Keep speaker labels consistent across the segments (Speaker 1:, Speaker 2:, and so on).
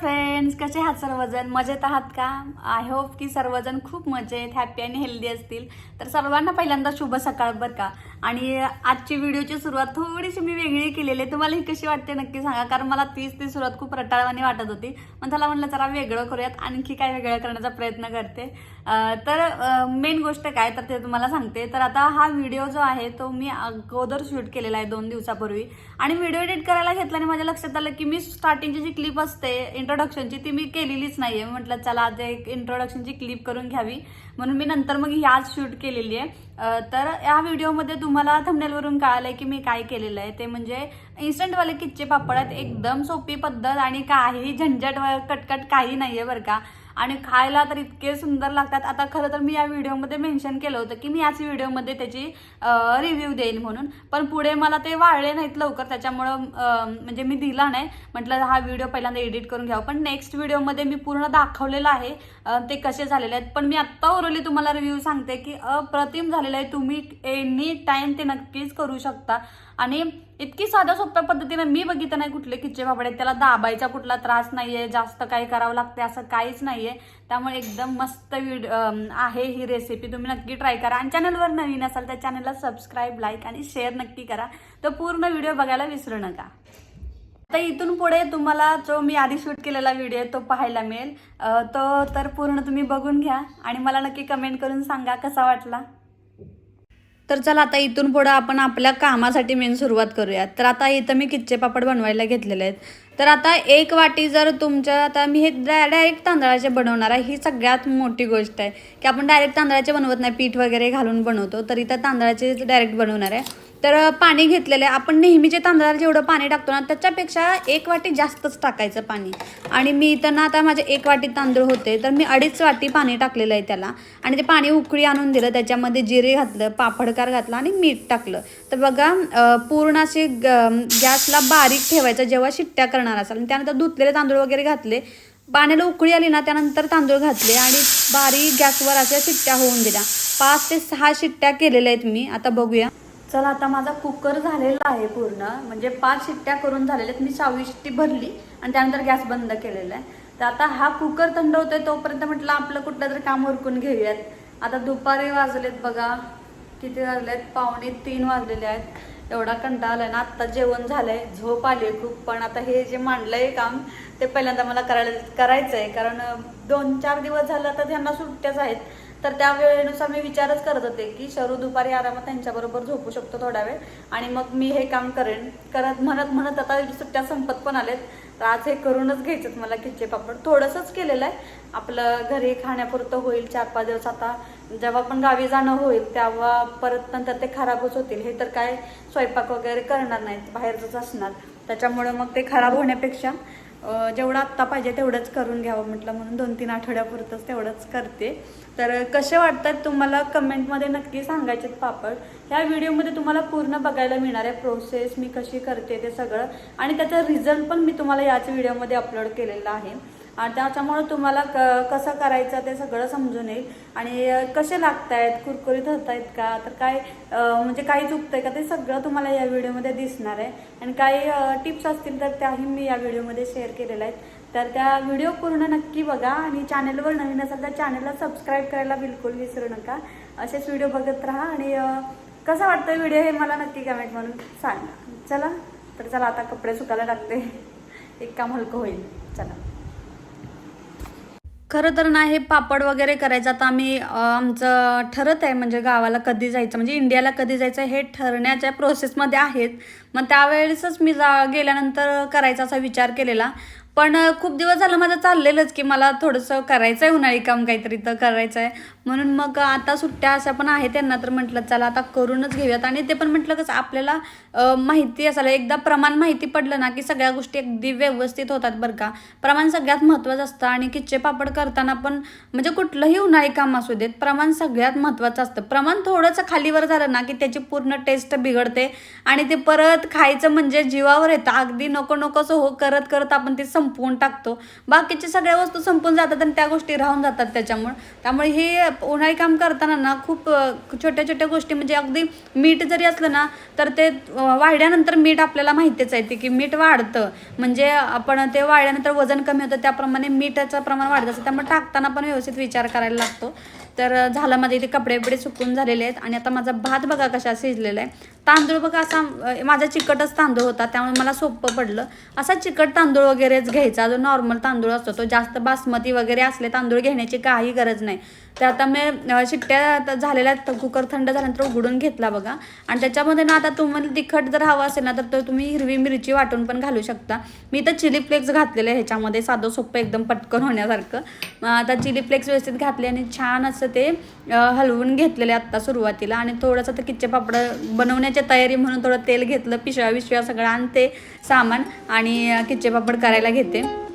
Speaker 1: Friends कसे आहात सर्वजण? मजेत आहात का? आय होप की सर्वजण खूप मजेत हॅपी आणि हेल्दी असतील. तर सर्वांना पहिल्यांदा शुभ सकाळ बरं का. आणि आजची व्हिडिओची सुरुवात थोडीशी मी वेगळी केलेली आहे. तुम्हाला ही कशी वाटते नक्की सांगा. कारण मला तीच ती सुरुवात खूप रटाळवाणी वाटत होती. मग त्याला म्हणलं जरा वेगळं करूयात. आणखी काय वेगळं करण्याचा प्रयत्न करते. तर मेन गोष्ट काय तर ते तुम्हाला सांगते. तर आता हा व्हिडिओ जो आहे तो मी अगोदर शूट केलेला आहे दोन दिवसापूर्वी. आणि व्हिडिओ एडिट करायला घेतला आणि माझ्या लक्षात आलं की मी स्टार्टिंगची जी क्लिप असते इंट्रोडक्शनची ती मी केलेलीच नाही आहे म्हटलं चला आज एक इंट्रोडक्शनची क्लिप करून घ्यावी. म्हणून मी नंतर मग ही आज शूट केलेली आहे. तर या व्हिडिओमध्ये तुम्हाला थंबनेलवरून आहे की मी काय केलेलं आहे. ते म्हणजे इन्स्टंटवाले किच्चे पापड आहेत. एकदम सोपी पद्धत आणि काही झंझट व कटकट काही नाही आहे बरं का. आणि खायला तर इतके सुंदर लागतात. आता खरं तर मी या व्हिडिओमध्ये मेन्शन केलं होतं की मी याच व्हिडिओमध्ये त्याची रिव्ह्यू देईन म्हणून. पण पुढे मला ते वाळले नाहीत लवकर त्याच्यामुळं म्हणजे मी दिला नाही. म्हटलं हा व्हिडिओ पहिल्यांदा एडिट करून घ्यावं. पण नेक्स्ट व्हिडिओमध्ये मी पूर्ण दाखवलेलं आहे. ते कसे झालेले आहेत. पण मी आत्ता ओरली तुम्हाला रिव्ह्यू सांगते की अप्रतिम झालेलं आहे. तुम्ही एनी टाईम ते नक्कीच करू शकता. आणि इतकी साध्या सोप्या पद्धतीने मी बघितलं नाही कुठले किच्चे पापड त्याला दाबायचा कुठला त्रास नाहीये जास्त काही करावं लागते असं काहीच नाहीये. त्यामुळे एकदम मस्त व्हिडिओ आहे ही रेसिपी तुम्ही नक्की ट्राय करा. आणि चॅनलवर नवीन असाल तर चॅनलला सबस्क्राईब लाईक आणि शेअर नक्की करा. तर पूर्ण व्हिडिओ बघायला विसरू नका. आता इथून पुढे तुम्हाला जो मी आधी शूट केलेला व्हिडिओ आहे तो पाहायला मिळेल. तो तर पूर्ण तुम्ही बघून घ्या. आणि मला नक्की कमेंट करून सांगा कसा वाटला. तर चला आता इथून पुढं आपण आपल्या कामासाठी मेन सुरुवात करूयात. तर आता इथं मी किच्चे पापड बनवायला घेतलेले आहेत. तर आता एक वाटी जर तुमच्या आता मी हे डायरेक्ट तांदळाचे बनवणार आहे. ही सगळ्यात मोठी गोष्ट आहे. की आपण डायरेक्ट तांदळाचे बनवत नाही पीठ वगैरे घालून बनवतो. तर इथं तांदळाचे डायरेक्ट बनवणार आहे. तर पाणी घेतलेलं आहे. आपण नेहमीचे तांदळाला जेवढं पाणी टाकतो ना त्याच्यापेक्षा एक वाटी जास्तच टाकायचं पाणी. आणि मी तर ना आता माझे एक वाटी तांदूळ होते तर मी अडीच वाटी पाणी टाकलेलं आहे त्याला. आणि ते पाणी उकळी आणून दिलं त्याच्यामध्ये जिरे घातलं पापडकार घातला आणि मीठ टाकलं. तर बघा पूर्ण असे ग- गॅसला बारीक ठेवायचं जेव्हा शिट्ट्या करणार असाल. आणि त्यानंतर धुतलेले तांदूळ वगैरे घातले. पाण्याला उकळी आली ना त्यानंतर तांदूळ घातले आणि बारीक गॅसवर अशा शिट्ट्या होऊन दिल्या. पाच ते सहा शिट्ट्या केलेल्या आहेत मी. आता बघूया. चला आता माझा कुकर झालेला आहे पूर्ण. म्हणजे पाच शिट्ट्या करून झालेल्या आहेत. मी सहावी शिट्टी भरली आणि त्यानंतर गॅस बंद केलेला आहे. तर आता हा कुकर थंड होतोय तोपर्यंत म्हटलं आपलं कुठलं तरी काम उरकून घेऊयात. आता दुपारी वाजलेत बघा. किती वाजलेत? पावणे तीन वाजलेले आहेत. एवढा कंटाळा आलाय ना. आत्ता जेवण झालंय. झोप आली खूप. पण आता हे जे मांडलंय काम ते पहिल्यांदा मला करायला करायचं आहे कारण दोन चार दिवस झालं तर त्यांना सुट्ट्याच आहेत. तर त्या वेळेनुसार मी विचारच करत होते की शरू दुपारी आरामात त्यांच्याबरोबर झोपू शकतो थोडा वेळ. आणि मग मी हे काम करेन. करत म्हणत म्हणत आता सुट्ट्या संपत पण आलेत. तर आज हे करूनच घ्यायचेत मला किच्चे पापड. थोडंसंच केलेलं आहे. आपलं घरी खाण्यापुरतं होईल चार पाच दिवस आता. जेव्हा पण गावी जाणं होईल तेव्हा परत नंतर ते खराबच होतील. हे तर काय स्वयंपाक वगैरे करणार नाहीत. बाहेरच असणार. त्याच्यामुळे मग ते खराब होण्यापेक्षा जेवढं आत्ता पाहिजे तेवढंच करून घ्यावं म्हटलं म्हणून दोन तीन आठवड्यापुरतंच तेवढंच करते. तर कसे वाटतात तुम्हाला कमेंटमध्ये नक्की सांगायचे पापड? ह्या व्हिडिओमध्ये तुम्हाला पूर्ण बघायला मिळणार आहे प्रोसेस मी कशी करते ते सगळं आणि त्याचा रिझल्ट पण मी तुम्हाला याच व्हिडिओमध्ये अपलोड केलेला आहे. आणि त्याच्यामुळं तुम्हाला क कसं करायचं ते सगळं समजून येईल. आणि कसे लागत आहेत कुरकुरीत होत आहेत का? तर काय म्हणजे काही चुकतं आहे का ते सगळं तुम्हाला या व्हिडिओमध्ये दिसणार आहे. आणि काही टिप्स असतील तर त्याही मी या व्हिडिओमध्ये शेअर केलेल्या आहेत. तर त्या व्हिडिओ पूर्ण नक्की बघा आणि चॅनलवर नवीन असाल तर चॅनलला सबस्क्राईब करायला बिलकुल विसरू नका. असेच व्हिडिओ बघत राहा आणि कसा वाटतोय व्हिडिओ हे मला नक्की कमेंट म्हणून सांगा. चला तर चला आता कपडे सुकायला टाकते. एक काम हलकं होईल. चला. खरं तर ना हे पापड वगैरे करायचं. आता आम्ही आमचं ठरत आहे म्हणजे गावाला कधी जायचं म्हणजे इंडियाला कधी जायचं हे ठरण्याच्या प्रोसेसमध्ये आहेत. मग त्यावेळेसच मी जा गेल्यानंतर करायचा असा विचार केलेला. पण खूप दिवस झालं माझं चाललेलंच की मला थोडंसं करायचं आहे उन्हाळी काम काहीतरी तर करायचं आहे म्हणून मग आता सुट्ट्या अशा पण आहेत त्यांना तर म्हटलं चला आता करूनच घेऊयात. आणि ते पण म्हटलं कसं आपल्याला माहिती असायला एकदा प्रमाण माहिती पडलं ना की सगळ्या गोष्टी अगदी व्यवस्थित होतात बरं का. प्रमाण सगळ्यात महत्त्वाचं असतं आणि किच्चे पापड करताना पण म्हणजे कुठलंही उन्हाळी काम असू देत प्रमाण सगळ्यात महत्त्वाचं असतं. प्रमाण थोडंसं खालीवर झालं ना की त्याची पूर्ण टेस्ट बिघडते आणि ते परत खायचं म्हणजे जीवावर येतं. अगदी नको नकोसं हो करत करत आपण ते संप संपवून टाकतो. बाकीच्या सगळ्या वस्तू संपून जातात आणि त्या गोष्टी राहून जातात त्याच्यामुळे. त्यामुळे हे उन्हाळी काम करताना ना खूप छोट्या छोट्या गोष्टी म्हणजे अगदी मीठ जरी असलं ना तर ते वाढल्यानंतर मीठ आपल्याला माहितीच आहे ते की मीठ वाढतं. म्हणजे आपण ते वाढल्यानंतर वजन कमी होतं त्याप्रमाणे मीठाचं प्रमाण वाढत असतं. त्यामुळे टाकताना पण व्यवस्थित विचार करायला लागतो. तर झालं माझे इथे कपडे बिपडे सुकून झालेले आहेत आणि आता माझा भात बघा कशा शिजलेला आहे. तांदूळ बघा असा माझा चिकटच तांदूळ होता त्यामुळे मला सोपं पडलं. असा चिकट तांदूळ वगैरे घ्यायचा. जो नॉर्मल तांदूळ असतो तो जास्त बासमती वगैरे असले तांदूळ घेण्याची काही गरज नाही. तर आता मी शिट्ट्या झालेल्या आहेत, कुकर थंड झाल्यानंतर उघडून घेतला बघा. आणि त्याच्यामध्ये ना आता तुम्हाला तिखट जर हवं असेल ना तर तो तुम्ही हिरवी मिरची वाटून पण घालू शकता. मी तर चिली फ्लेक्स घातलेले आहे ह्याच्यामध्ये साधं सोपं एकदम पटकन होण्यासारखं. मग आता चिली फ्लेक्स व्यवस्थित घातले आणि छान असं ते हलवून घेतलेले आत्ता सुरुवातीला. आणि थोडंसं तर किच्चे पापड बनवण्याच्या तयारी म्हणून थोडं तेल घेतलं पिशव्या विशव्या सगळं आणि ते सामान आणि किच्चे पापड करायला घेते.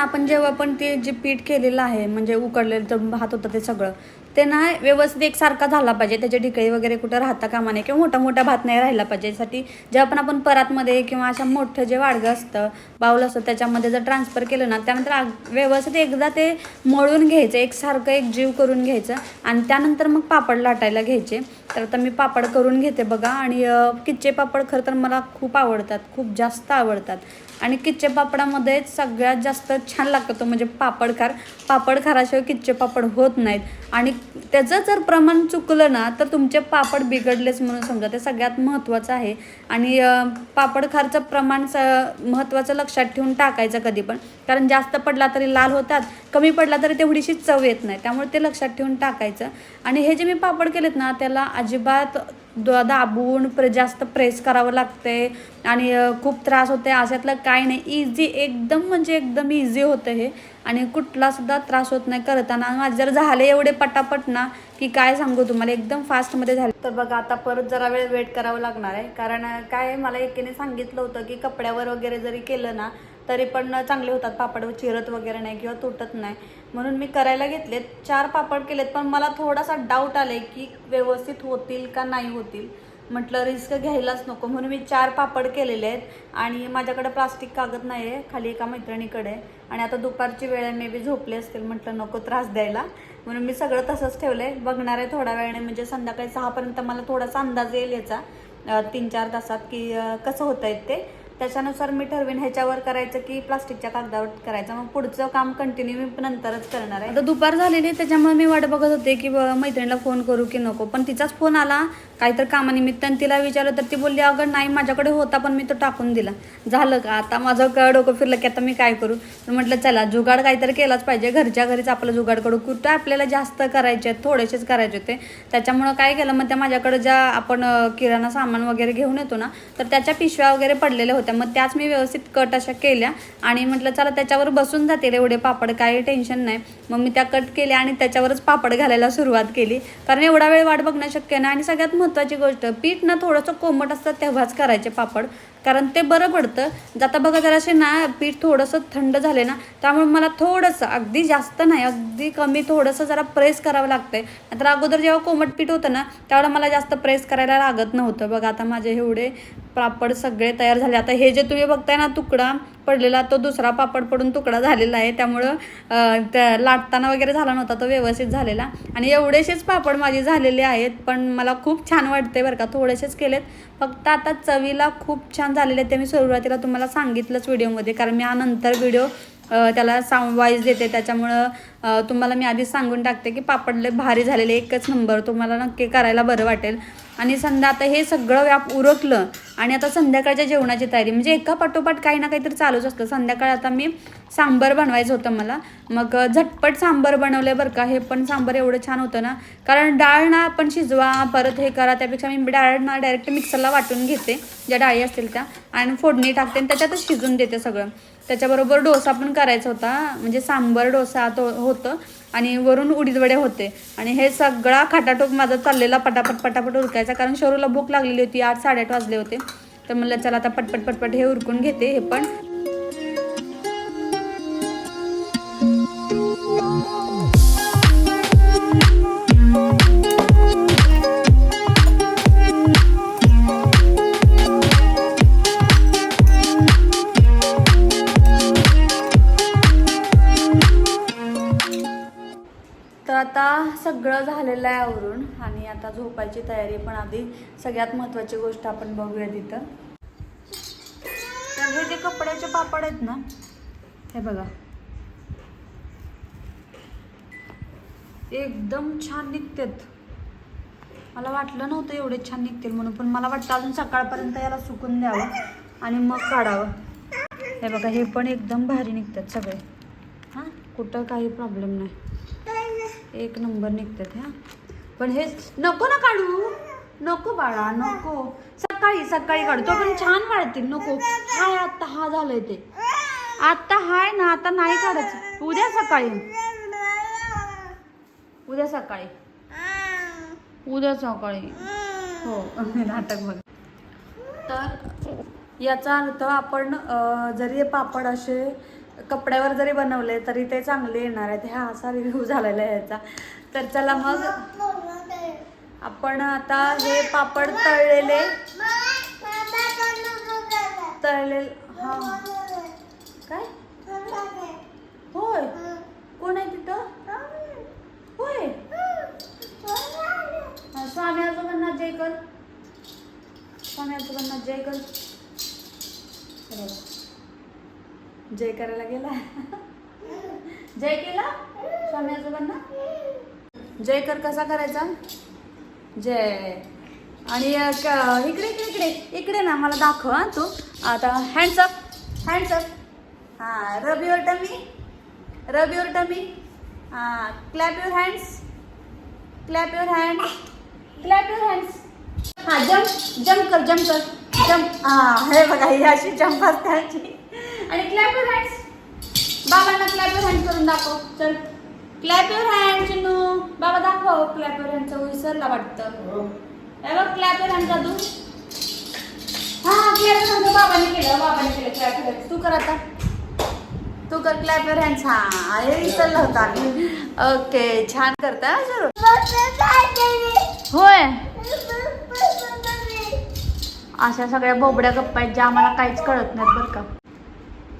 Speaker 1: ना आपण जेव्हा पण ते जे पीठ केलेलं आहे म्हणजे उकडलेलं तर भात होतं ते सगळं ते ना व्यवस्थित एकसारखा झाला पाहिजे. त्याचे ढिकळी वगैरे कुठं राहता कामा नये किंवा मोठा मोठा भात नाही राहिला पाहिजे. यासाठी जेव्हा पण आपण परातमध्ये किंवा अशा मोठं जे वाडगं असतं बाऊल असतं त्याच्यामध्ये जर ट्रान्सफर केलं ना त्यानंतर आग- व्यवस्थित एकदा ते मळून घ्यायचं. एकसारखं एक जीव करून घ्यायचं. आणि त्यानंतर मग पापड लाटायला घ्यायचे. तर आता मी पापड करून घेते बघा. आणि किच्चे पापड खरं तर मला खूप आवडतात खूप जास्त आवडतात. आणि किच्चे पापडामध्ये सगळ्यात जास्त छान लागतो तो म्हणजे पापडखार पापडखाराशिवाय किच्चे पापड होत नाहीत. आणि त्याचं जर प्रमाण चुकलं ना तर तुमचे पापड बिघडलेच म्हणून समजा. ते सगळ्यात महत्त्वाचं आहे. आणि पापडखारचं प्रमाण स महत्त्वाचं लक्षात ठेवून टाकायचं कधी पण. कारण जास्त पडला तरी लाल होतात कमी पडला तरी तेवढीशी चव येत नाही. त्यामुळे ते लक्षात ठेवून टाकायचं. आणि हे जे मी पापड केलेत ना त्याला अजिबात द- दाबून प्र जास्त प्रेस करावं लागते आणि खूप त्रास होते अशातलं काय नाही. इझी एकदम म्हणजे एकदम इझी होतं हे. आणि कुठलासुद्धा त्रास होत नाही करताना. माझे जर झाले एवढे पटापट ना की काय सांगू तुम्हाला? एकदम फास्टमध्ये झाले. तर बघा आता परत जरा वेळ वेट करावं लागणार आहे. कारण काय मला एकीने सांगितलं होतं की कपड्यावर वगैरे जरी केलं ना तरी पण चांगले होतात पापड चिरत वगैरे नाही किंवा तुटत नाही. म्हणून मी करायला घेतलेत. चार पापड केलेत पण मला थोडासा डाऊट आलाय की व्यवस्थित होतील का नाही होतील. म्हटलं रिस्क घ्यायलाच नको. म्हणून मी चार पापड केलेले आहेत आणि माझ्याकडे प्लास्टिक कागद नाही आहे खाली एका मैत्रिणीकडे आणि आता दुपारची वेळ आहे मे बी झोपले असतील. म्हटलं नको त्रास द्यायला. म्हणून मी सगळं तसंच ठेवलं आहे बघणार आहे थोड्या वेळाने. म्हणजे संध्याकाळी सहापर्यंत मला थोडासा अंदाज येईल याचा. तीन चार तासात की कसं होत आहेत ते. त्याच्यानुसार मी ठरवीन ह्याच्यावर करायचं की प्लास्टिकच्या कागदावर करायचं. मग पुढचं काम कंटिन्यू मी नंतरच करणार आहे. आता दुपार झालेली त्याच्यामुळे मी वाट बघत होते की मैत्रिणीला फोन करू की नको. पण तिचाच फोन आला काहीतरी कामानिमित्त. तिला विचारलं तर ती बोलली अगं नाही माझ्याकडे होता पण मी तो टाकून दिला. झालं का? आता माझं क डोकं फिरलं की आता मी काय करू? तर म्हटलं चला जुगाड काहीतरी केलाच पाहिजे. घरच्या घरीच आपलं जुगाड करू. कुठं आपल्याला जास्त करायचे आहेत थोडेसेच करायचे होते. त्याच्यामुळं काय केलं मग त्या माझ्याकडे ज्या आपण किराणा सामान वगैरे घेऊन येतो ना तर त्याच्या पिशव्या वगैरे पडलेल्या होत्या. मग त्याच मी व्यवस्थित कट अशा केल्या. आणि म्हटलं चला त्याच्यावर बसून जातील एवढे पापड काही टेन्शन नाही. मग मी त्या कट केल्या आणि त्याच्यावरच पापड घालायला सुरुवात केली. कारण एवढा वेळ वाट बघणं शक्य नाही. आणि सगळ्यात महत्त्वाची गोष्ट पीठ ना थोडंसं कोमट असतं तेव्हाच करायचे पापड. कारण ते बरं पडतं जाता म्हणजे बघा जरासे ना पीठ थोडंसं थंड झाले ना त्यामुळे मला थोडंसं अगदी जास्त नाही अगदी कमी थोडंसं जरा प्रेस करावं लागतंय. तर अगोदर जेव्हा कोमट पीठ होतं ना त्यावेळेला मला जास्त प्रेस करायला लागत नव्हतं. बघा आता माझे एवढे पापड सगळे तयार झाले. आता हे जे तुम्ही बघताय ना तुकडा पडलेला तो दुसरा पापड पडून तुकडा झालेला आहे. त्यामुळं त्या लाटताना वगैरे झाला नव्हता तो व्यवस्थित झालेला. आणि एवढेसेच पापड माझे झालेले आहेत पण मला खूप छान वाटते बरं का थोडेसेच केलेत. फक्त आता चवीला खूप छान झालेले आहेत ते मी सुरुवातीला तुम्हाला सांगितलंच व्हिडिओमध्ये कारण मी नंतर व्हिडिओ त्याला साऊंड वाईज देते. त्याच्यामुळं तुम्हाला मी आधीच सांगून टाकते की पापडले भारी झालेले एकच नंबर तुम्हाला नक्की करायला बरं वाटेल. आणि संध्या आता हे सगळं व्याप उरकलं आणि आता संध्याकाळच्या जेवणाची तयारी. म्हणजे एका पाठोपाठ काही ना काहीतरी चालूच असतं. संध्याकाळी आता मी सांबर बनवायचं होतं मला. मग झटपट सांबर बनवलं बरं का. हे पण सांबर एवढं छान होतं ना. कारण डाळ ना आपण शिजवा परत हे करा. त्यापेक्षा मी डाळ ना डायरेक्ट मिक्सरला वाटून घेते. ज्या डाळी असतील त्या. आणि फोडणी टाकते आणि त्याच्यातच शिजून देते सगळं. त्याच्याबरोबर डोसा पण करायचा होता. म्हणजे सांबर डोसा तो होतं. आणि वरून उडीदवडे होते. आणि हे सगळा खाटाटोप माझा चाललेला पटापट पटापट उरकायचा. कारण शरूला भूक लागलेली होती. आठ साडेआठ वाजले होते. तर म्हणलं चला आता पटपट पटपट हे उरकून घेते. हे पण सगळं झालेलं आहे आवरून आणि आता झोपायची तयारी पण आधी सगळ्यात महत्त्वाची गोष्ट आपण बघूया तिथं. तर हे जे कपड्याचे पापड आहेत ना हे बघा. एकदम छान निघतात. मला वाटलं नव्हतं एवढे छान निघतील म्हणून पण मला वाटतं अजून सकाळपर्यंत याला सुकून द्यावं आणि मग काढावं. हे बघा हे पण एकदम भारी निघतात सगळे. हां कुठं काही प्रॉब्लेम नाही. एक नंबर निघतात ह्या. पण हे नको ना काढू. नको बाळा नको. सकाळी सकाळी काढू. तो पण छान वाढतील नको. हाय आता हा झालंय ते. आता हाय ना आता नाही काढायचं उद्या सकाळी. उद्या सकाळी. उद्या सकाळी. हो नाटक बघ. तर याचा अर्थ आपण जरी पापड असे कपड्यावर जरी बनवले तरी ते चांगले येणार आहेत. ह्या असा रिव्ह्यू झालेला आहे याचा. तर चला मग आपण आता हे पापड तळलेले. तळले हा काय होय कोण आहे तिथं होय हा, स्वामी आजोबांना जय कर स्वामी आजोबांना जय कर हे बघा. जय करायला गेला? जय केला? स्वामी आजोबांना? जय कर कसा करायचा? जय. आणि क- इकडे इकडे इकडे इकडे ना मला दाखव हा तू. आता हँड्सअप हँड्सअप हां rub your tummy rub your tummy हां clap your hands clap your hand clap your hands हां जम्प जम्प कर जम्प कर जम्प हां हे बघा ही अशी जम्प असते आणि क्लॅप युअर हँड्स बाबांना क्लॅप युअर हँड करून दाखव. चल. Clap your hand Chinnu. बाबा दाखव. क्लॅप युअर हँडचं विसरला वाटतं. हे बघ क्लॅप युअर हँड जादू हां क्लॅप युअर हँड बाबाने केलं बाबाने केलं. क्लॅप युअर हँड तू कर आता. तू कर क्लॅप युअर हँड्स हा अरे विसरला होता आम्ही. ओके छान करता जरूर. होय. अशा सगळ्या बोबड्या गप्पा आहेत ज्या आम्हाला काहीच कळत नाहीत बरं का.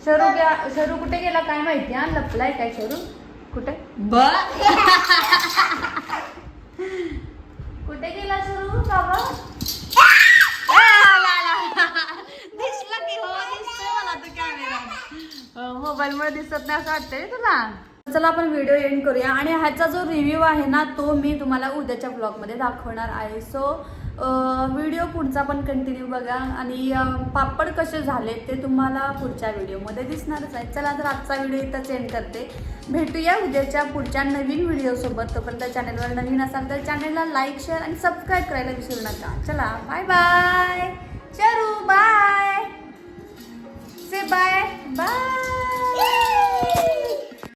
Speaker 1: शरू गे शरू कुठे गेला काय माहिती हा? लपलाय काय शरू? कुठे? ब कुठे गेला शरू? बाबा. दिसला की हो दिसतोय मला तो कॅमेरा मोबाईल मध्ये दिसत नाही असं वाटतंय तुला. चला आपण व्हिडिओ एंड करूया. आणि ह्याचा जो रिव्ह्यू आहे ना तो मी तुम्हाला उद्याच्या ब्लॉगमध्ये दाखवणार आहे. सो व्हिडिओ पुढचा पण कंटिन्यू बघा. आणि पापड कसे झाले ते तुम्हाला पुढच्या व्हिडिओमध्ये दिसणारच आहे. चला तर आजचा व्हिडिओ इथं एंड करते. भेटूया उद्याच्या पुढच्या नवीन व्हिडिओसोबत तोपर्यंत चॅनलवर नवीन असाल तर चॅनलला लाईक शेअर आणि सबस्क्राईब करायला विसरू नका. चला bye bye Charu bye say bye bye